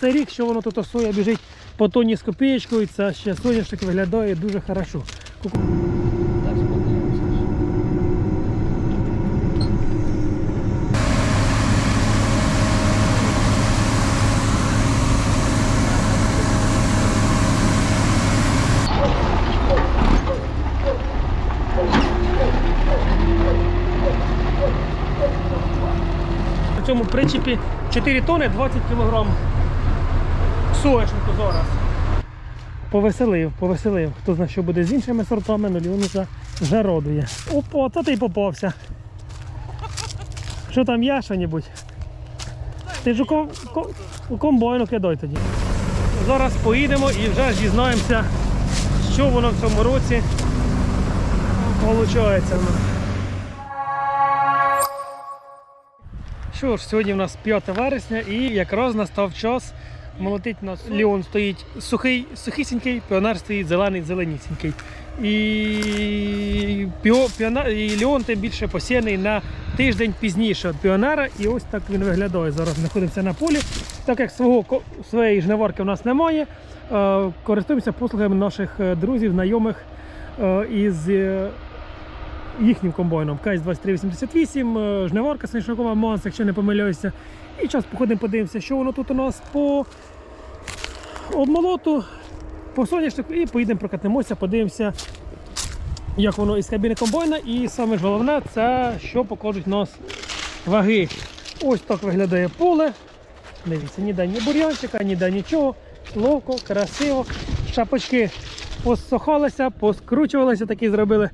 Цей рік, що воно тут соя біжить по тоні з копієчкою, це ще соняшник виглядає дуже хорошо. Ку- В цьому причепі 4 тони 20 кг соняшнику зараз. Повеселив, повеселив. Хто знає, що буде з іншими сортами, ну він вже, родує. Опа, та ти й попався. Що там є що-небудь? Ти ж у, ком, ко- у комбайну кидай тоді. Зараз поїдемо і вже дізнаємося, що воно в цьому році виходить. Що ж, сьогодні в нас 5 вересня і якраз настав час молотить нас. Ліон стоїть сухий, сухісінький, піонер стоїть зелений, зеленісінький. І, піо, піонер, і Ліон тим більше посіяний на тиждень пізніше від піонера. І ось так він виглядає. Зараз знаходимося на полі. Так як свого, своєї жниварки в нас немає, е, користуємося послугами наших е, друзів, знайомих е, із їхнім комбайном КС 2388, е, жниварка Санішникова Манс, якщо не помиляюся. І зараз походимо, подивимося, що воно тут у нас по обмолоту, по соняшнику, і поїдемо прокатимося, подивимося, як воно із кабіни комбайна. І саме головне, це що покажуть нас ваги. Ось так виглядає поле. Дивіться, ніде ні бур'янчика, ніде нічого. Ловко, красиво. Шапочки посохалися, поскручувалися, такі зробили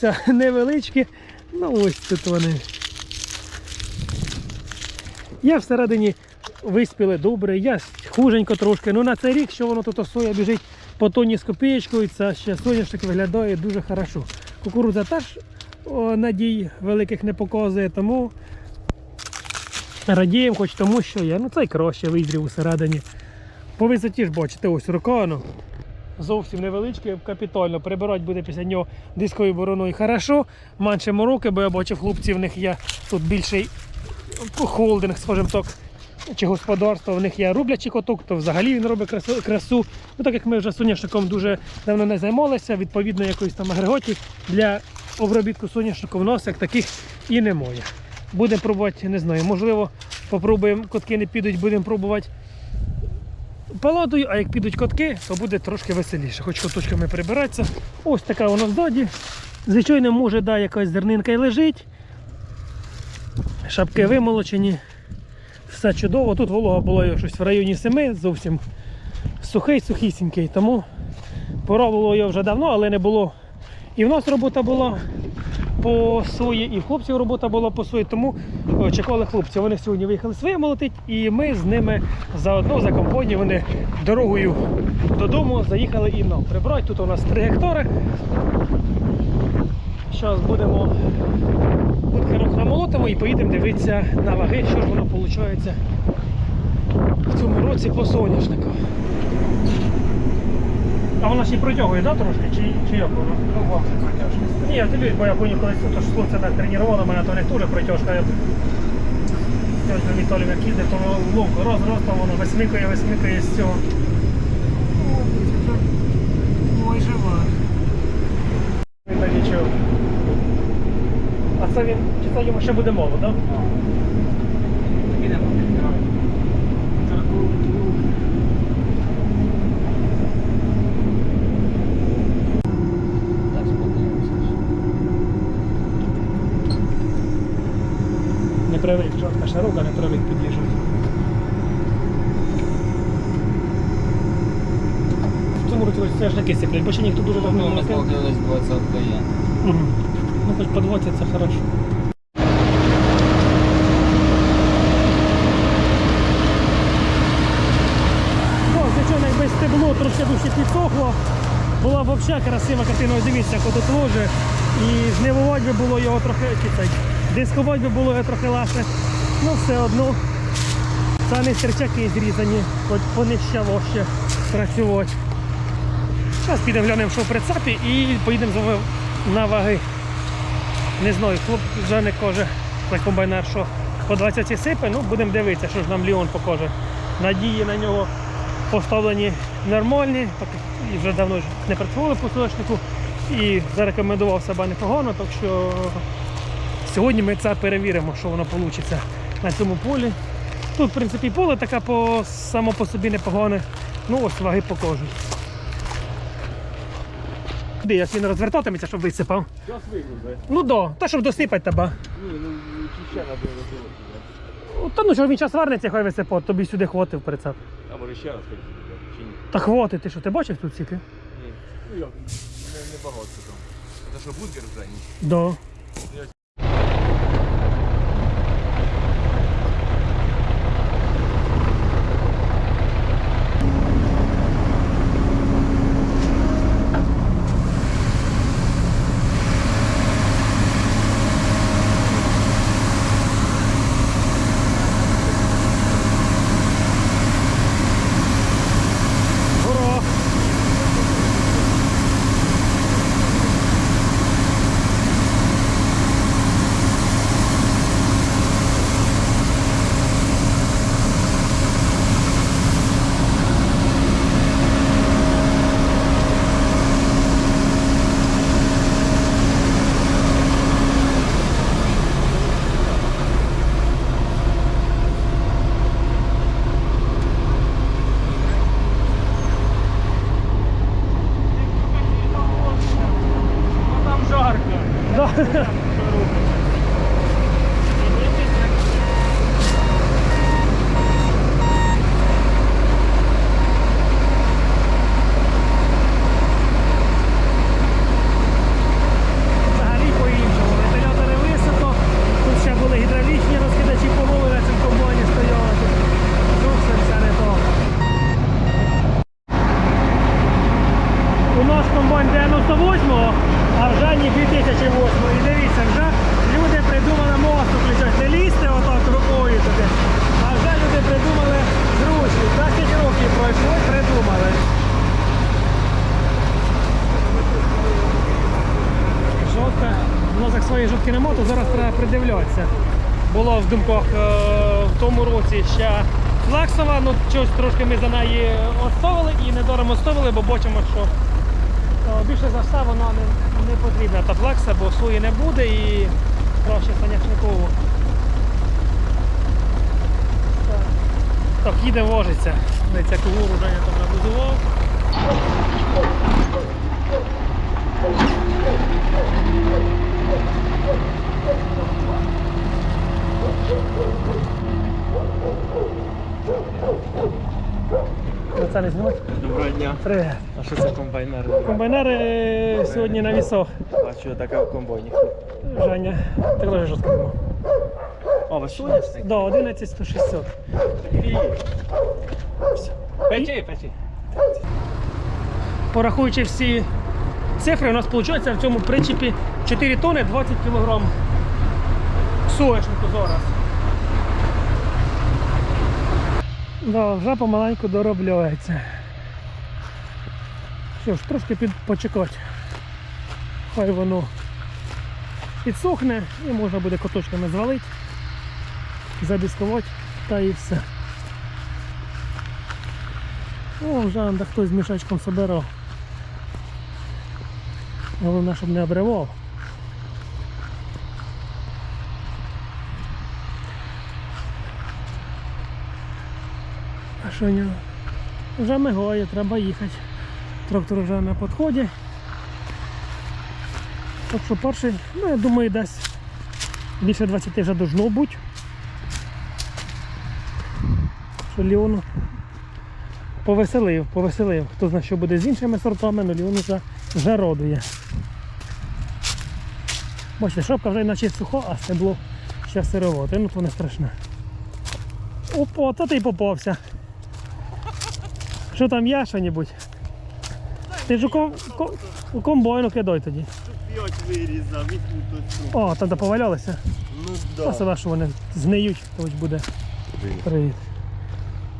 ся невеличкі. Ну ось тут вони. Я всередині виспіли добре, я хуженько трошки. Ну на цей рік, що воно тут соя біжить по тоні з копієчкою, це ще соняшник виглядає дуже хорошо. Кукурудза теж надій великих не показує, тому радіємо, хоч тому, що є. Ну цей краще визрів усередині. По висоті ж бачите, ось рука, ну, зовсім невеличкий, капітально. Прибирати буде після нього дисковою бороною хорошо. Менше мороки, бо я бачив, хлопці в них є тут більший холдинг, скажімо так, чи господарство. В них є рублячий коток, то взагалі він робить красу. красу. Ну, так як ми вже соняшником дуже давно не займалися, відповідно якоїсь там агреготів для обробітку соняшнику в нас як таких і немає. Будемо пробувати, не знаю, можливо, попробуємо, котки не підуть, будемо пробувати паладою, а як підуть котки, то буде трошки веселіше. Хоч коточками прибиратися. Ось така вона ззаді. Звичайно, може, да, якась зернинка і лежить. Шапки вимолочені. Все чудово. Тут волога була щось в районі 7, зовсім сухий, сухісінький. Тому пора було його вже давно, але не було. І в нас робота була по сої, і хлопців робота була по сої, тому чекали хлопці. Вони сьогодні виїхали своє молотить, і ми з ними заодно за компанією вони дорогою додому заїхали і нам прибрати. Тут у нас 3 гектари. Зараз будемо будкерок намолотимо і поїдемо дивитися на ваги, що ж воно виходить в цьому році по соняшнику. А вона ще й протягує, да, трошки? Чи, чи як воно? Ну, вам же протяжки. Ні, я тобі, бо я поняв, коли то ж хлопці так тренували, мене то не теж протяжка. Тьотя Віталій як їздить, то ловко роз, роз, там воно висмикує, висмикує з цього. Ой, жива. Та нічого. А це він, чи це йому ще буде мало, так? Підемо. Привик, жорстка широка, не привик під'їжджати. В цьому році все ж таки сиплять, бо ще ніхто дуже давно не ми накинув. сталкивались 20 є. Мгм. Ну, хоч по 20 це хорошо. Ну, звичайно, якби стебло трошки дужче підсохло, була б взагалі красива картина. Ось Дивіться, от ложе. І жнивувати би було його трохи, чи цей, дискувати би було трохи легше. Ну, все одно. Не стерчаки зрізані, хоч по них ще працювати. Зараз підемо глянемо, що в прицепі і поїдемо на ваги. Не знаю, хлоп вже не каже, той комбайнер, що по 20 сипе, ну будемо дивитися, що ж нам Ліон покаже. надії на нього поставлені нормальні, так і вже давно не працювали по соняшнику і зарекомендував себе непогано, так що сьогодні ми це перевіримо, що воно вийде на цьому полі. Тут, в принципі, поле таке по, само по собі непогане. Ну ось ваги покажуть. Куди, як він розвертатиметься, щоб висипав? Ну да, та щоб досипати тебе. Ні, ну ще треба вигрузити. Та ну що він час вернеться, хай висипав, тобі сюди хватив прицеп. А може ще раз хочу чи ні? Та хватить, ти що, ти бачив тут стільки? Ні. Ну як, не, не багато там. Це що бункер вже ні? Да. Як жовтки нема, зараз треба придивлятися. Було в думках е, в тому році ще флексова, ну щось трошки ми за неї оставили і недаром оставили, бо бачимо, що е, більше за все вона не, не потрібна та флекса, бо сої не буде і краще соняшникову. Так. Їде вожиться. Дивіться, яку гору Женя там набудував. Це знімати? Доброго дня. Привіт. А що це комбайнер? Комбайнери е, сьогодні на вісах. А що таке в комбайні? Женя, так дуже жорстко було. А, ви соняшник? Да, 11 100 600. Печи, печи. Порахуючи всі цифри, у нас виходить в цьому причепі 4 тони 20 кг соняшнику зараз. Да, вже помаленьку доробляється. Що ж, трошки під, почекати. Хай воно підсохне і можна буде коточками звалити, задискувати та і все. О, вже хтось з мішечком собирав. Головне, щоб не обривав. Нього? Вже мигає, треба їхати. Трактор вже на підході. Так що перший, ну я думаю, десь більше 20 вже должно бути. Що Ліону повеселив, повеселив. Хто знає, що буде з іншими сортами, але Ліон вже, вже родує. Бачите, шапка вже наче суха, а стебло ще сировоте. Ну то не страшне. Опа, та ти й попався. Що там є що-небудь? Ти ж у, ком, ко- у комбайну кидай тоді. П'ять вирізав, і тут. О, там де повалялися. Ну да. себе, що вони згниють, то ось буде. Привіт.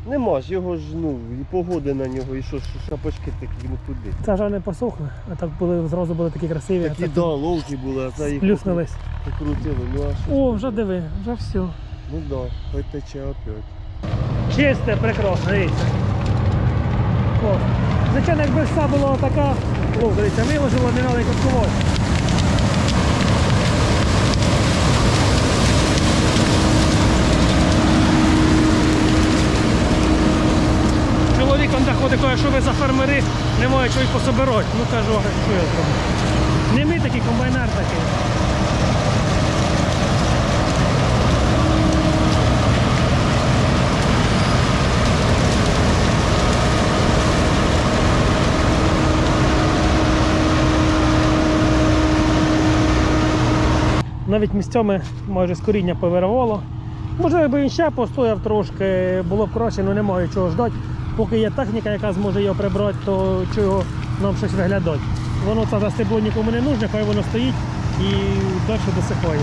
Нема ж його ж, ну, і погоди на нього, і що, що шапочки такі, ну куди. Це вже не посохне, а так були, зразу були такі красиві. Такі це да, ловкі були, а це їх Плюснулись. покрутили. Ну а що? О, вже диви, вже все. Ну да, хай тече опять. Чисте, прекрасне, дивіться. О. Звичайно, якби все було така, о, дивіться, виложило, не треба каткувати. Доходить, каже, що ви за фермери, немає чого й пособирати. Ну кажу, а що я зроблю? Не ми такий комбайнер такий. Навіть місцями майже з коріння повирвало. Можливо, би він ще постояв трошки, було б краще, але немає чого ждати. Поки є техніка, яка зможе його прибрати, то чого нам щось виглядати. Воно це за стебло нікому не нужне, хай воно стоїть і далі досихає.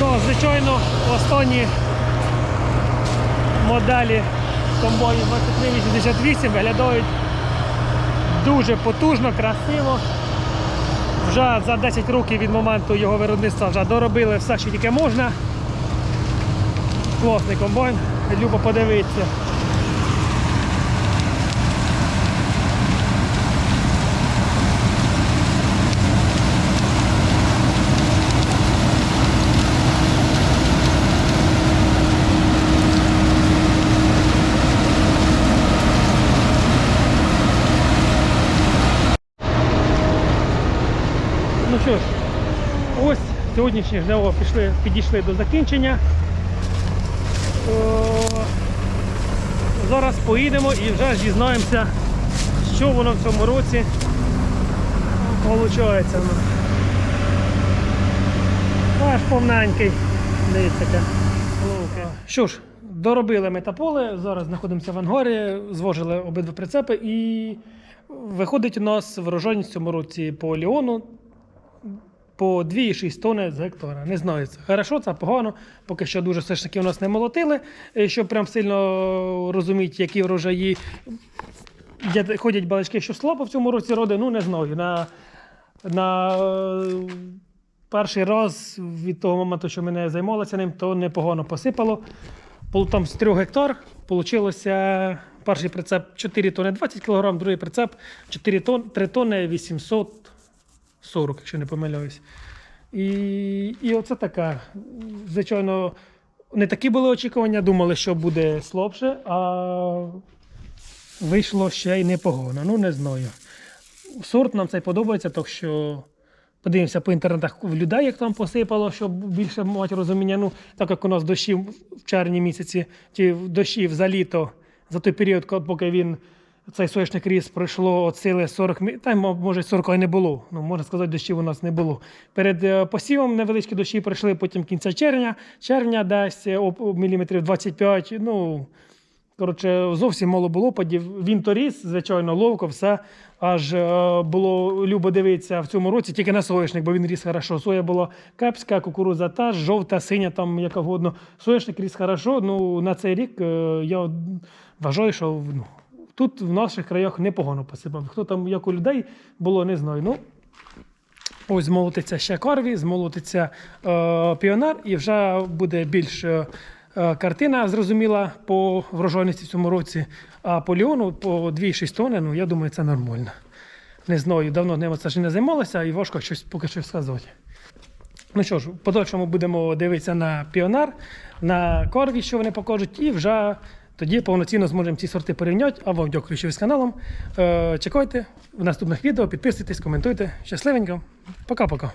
Да, звичайно, останні моделі комбої 2388 виглядають дуже потужно, красиво. Вже за 10 років від моменту його виробництва вже доробили все, що тільки можна. Класний комбайн, любо подивитися. Ну що ж, ось сьогоднішнє ЖДО пішли, підійшли до закінчення. О, зараз поїдемо і вже дізнаємося, що воно в цьому році виходить. Аж повненький. Дивіться. Що ж, доробили ми таполе, зараз знаходимося в Ангорі, звожили обидва прицепи і виходить у нас врожайність в цьому році по Ліону по 2,6 тонни з гектара. Не знаю, це хорошо, це погано. Поки що дуже все ж таки у нас не молотили, е, щоб прям сильно розуміти, які врожаї. Ходять балачки, що слабо в цьому році роди, ну не знаю. На, на е, перший раз від того моменту, що ми не займалися ним, то непогано посипало. Там з 3 гектар вийшло перший прицеп 4 тонни 20 кг, другий прицеп 4 тонн, 3 тонни 840, якщо не помиляюсь. І, і оце така. Звичайно, не такі були очікування, думали, що буде слабше, а вийшло ще й непогано. Ну, не знаю. Сорт нам цей подобається, так що подивимося по інтернетах в людей, як там посипало, щоб більше мати розуміння. Ну, так як у нас дощів в червні місяці, ті дощів за літо, за той період, поки він. Цей соняшник ріс пройшло от сили 40 мі... Та, може, 40 і не було. Ну, можна сказати, дощів у нас не було. Перед е, посівом невеличкі дощі пройшли потім кінця червня. Червня десь е, міліметрів 25. Ну, коротше, зовсім мало було опадів. Він то ріс, звичайно, ловко, все. Аж е, було любо дивитися в цьому році тільки на соняшник, бо він ріс хорошо. Соя була кепська, кукурудза та, жовта, синя, там яка вгодно. Соняшник ріс хорошо. Ну, на цей рік я вважаю, що ну, тут в наших краях непогано посипав. Хто там, як у людей було, не знаю. Ну, Ось змолотиться ще корві, змолотиться е, піонер, і вже буде більш е, е, картина зрозуміла по врожайності в цьому році. А по Ліону по 2,6 тонни, ну я думаю, це нормально. Не знаю, давно ним це ж не займалося і важко щось поки що сказати. Ну що ж, в подальшому будемо дивитися на піонер, на корві, що вони покажуть, і вже тоді повноцінно зможемо ці сорти порівняти. А вам дякую, що ви з каналом. Е, чекайте в наступних відео, підписуйтесь, коментуйте. Щасливенько. Пока-пока.